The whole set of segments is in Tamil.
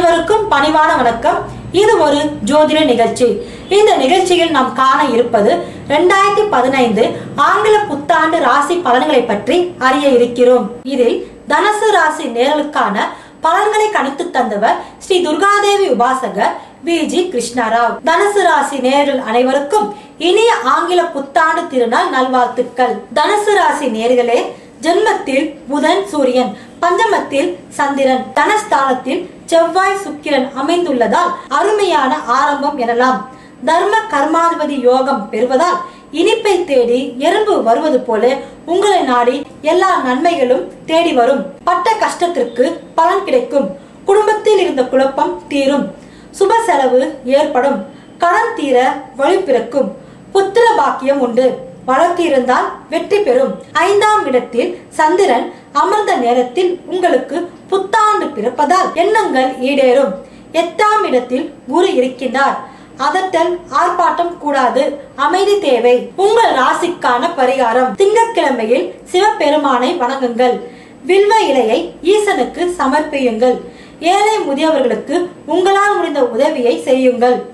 அனைவருக்கும் பணிவான வணக்கம். இது ஒரு ஜோதிட நிகழ்ச்சி. இந்த நிகழ்ச்சியில் நாம் காண இருப்பது இரண்டாயிரத்தி பதினைந்து ஆங்கில புத்தாண்டு ராசி பலன்களை பற்றி அறிய இருக்கிறோம். இதில் தனுசு ராசி நேர்களுக்கான பலன்களை கணித்து தந்தவர் ஸ்ரீ துர்காதேவி உபாசகர் வி. ஜி. கிருஷ்ணராவ். தனுசு ராசி நேர்கள் அனைவருக்கும் இனிய ஆங்கில புத்தாண்டு திருநாள் நல்வாழ்த்துக்கள். தனுசு ராசி நேர்களே ஜென்மத்தில் புதன் சூரியன். பஞ்சமத்தில் சந்திரன் தனஸ்தானத்தில் செவ்வாய் சுக்கிரன் அமைந்துள்ளதால் அருமையான ஆரம்பம் எனலாம். தர்ம கர்மாதிபதி யோகம் பெறுவதால் இனிப்பை தேடி எறும்பு வருவது போல உங்களை நாடி எல்லா நன்மைகளும் தேடி வரும். பட்ட கஷ்டத்திற்கு பலன் கிடைக்கும். குடும்பத்தில் இருந்த குழப்பம் தீரும். சுப செலவு ஏற்படும். கடன் தீர வழி பிறக்கும். புத்திர பாக்கியம் உண்டு. வழக்கு இருந்தால் வெற்றி பெறும். ஐந்தாம் இடத்தில் சந்திரன் அமர்ந்த நேரத்தில் உங்களுக்கு புத்தாண்டு பிறப்பதால் எண்ணங்கள் ஈடேறும். எட்டாம் இடத்தில் குரு இருக்கின்றார். அதட்டல் ஆர்ப்பாட்டம் கூடாது. அமைதி தேவை. உங்கள் ராசிக்கான பரிகாரம். திங்கட்கிழமையில் சிவபெருமானை வணங்குங்கள். வில்வ இலையை ஈசனுக்கு சமர்ப்பியுங்கள். ஏழை முதியவர்களுக்கு உங்களால் முடிந்த உதவியை செய்யுங்கள்.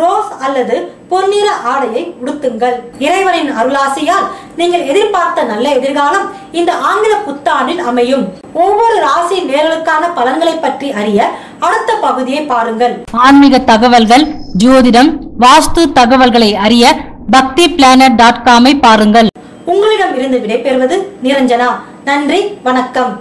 ரோஸ் அல்லது பொன்னிற ஆடையை உடுத்துங்கள். இறைவனின் அருளாசியால் நீங்கள் எதிர்பார்த்த நல்ல எதிர்காலம் இந்த ஆங்கில புத்தாண்டில் அமையும். ஒவ்வொரு ராசி நேர்களுக்கான பலன்களை பற்றி அறிய அடுத்த பகுதியை பாருங்கள். ஆன்மீக தகவல்கள் ஜோதிடம் வாஸ்து தகவல்களை அறிய பக்தி பிளானட் டாட் காமை பாருங்கள். உங்களிடம் இருந்து விடைபெறுவது நிரஞ்சனா. நன்றி வணக்கம்.